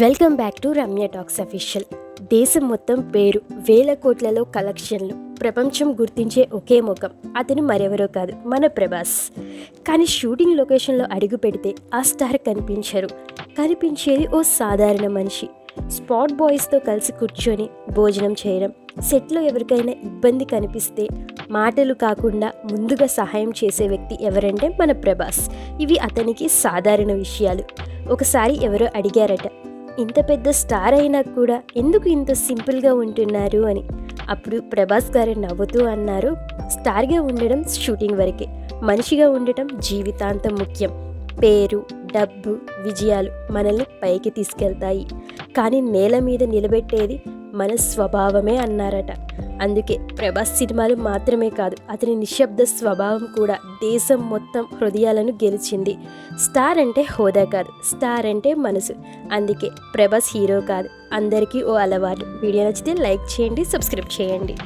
Welcome back to Ramya talks official దేశం మొత్తం పేరు వేల కోట్లలో కలెక్షన్లు ప్రపంచం గుర్తించే ఒకే ముఖం. అతను మరెవరో కాదు మన ప్రభాస్. కానీ షూటింగ్ లొకేషన్లో అడుగు పెడితే ఆ స్టార్ కనిపించరు. కనిపించేది ఓ సాధారణ మనిషి. స్పాట్ బాయ్స్తో కలిసి కూర్చొని భోజనం చేయడం సెట్లో ఎవరికైనా ఇబ్బంది కనిపిస్తే మాటలు కాకుండా ముందుగా సహాయం చేసే వ్యక్తి ఎవరంటే మన ప్రభాస్. ఇవి అతనికి సాధారణ విషయాలు. ఒకసారి ఎవరో అడిగారట ఇంత పెద్ద స్టార్ అయినా కూడా ఎందుకు ఇంత సింపుల్గా ఉంటున్నారు అని. అప్పుడు ప్రభాస్ గారు నవ్వుతూ అన్నారు స్టార్గా ఉండడం షూటింగ్ వరకే. మనిషిగా ఉండటం జీవితాంతం ముఖ్యం. పేరు డబ్బు విజయాలు మనల్ని పైకి తీసుకెళ్తాయి. కానీ నేల మీద నిలబెట్టేది మన స్వభావమే అన్నారట. అందుకే ప్రభాస్ సినిమాలు మాత్రమే కాదు అతని నిశ్శబ్ద స్వభావం కూడా దేశం మొత్తం హృదయాలను గెలిచింది. స్టార్ అంటే హోదా కాదు స్టార్ అంటే మనసు. అందుకే ప్రభాస్ హీరో కాదు అందరికీ ఓ అలవాటు. వీడియో నచ్చితే లైక్ చేయండి సబ్స్క్రైబ్ చేయండి.